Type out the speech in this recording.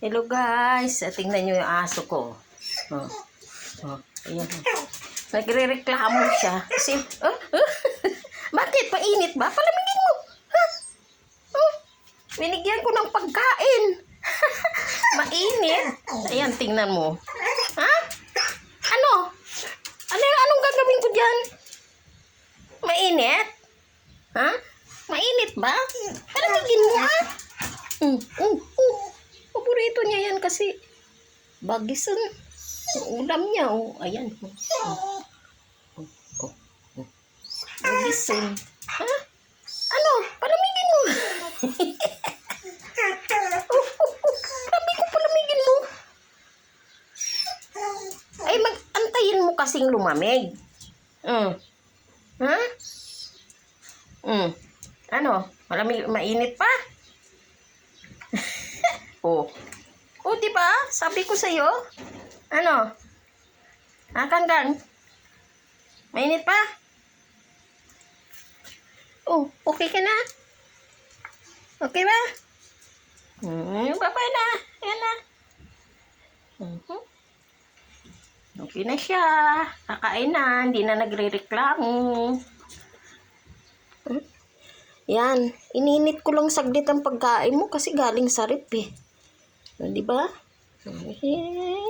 Hello guys, Ah, tingnan nyo yung aso ko. Oh. Oh, ayan. Nagre-reklamo siya. Kasi, oh, oh. bakit? Painit ba? Palamigin mo. Ha? Oh, binigyan ko ng pagkain. Mainit. Ayan, tingnan mo. Ha? Ano? Ano yung anong gagawin ko dyan? Mainit? Ha? Mainit ba? Palamigin mo? Mm, mm, mm. Paborito niya yan kasi bagisan. Ulam niya, oh. Ayan. Oh, oh, oh, oh, oh. Bagisan. Ha? Ano? Palamigin mo. oh, oh, oh. Sabi ko palamigin mo. Ay, mag-antayin mo kasing lumamig. Mm. Ha? Mm. Ano? Malamig, mainit pa? Oh. Oh, di ba? Sabi ko sa'yo. Ano? Ah, kanggang? Mainit pa? Oh, okay ka na? Okay ba? Hmm, baba na. Ayan na. Mhm. Okay na siya. Kakain na. Hindi na nagre-reklamo. Hmm? Yan. Ininit ko lang saglit ang pagkain mo kasi galing sa rip eh. Di ba? Eh,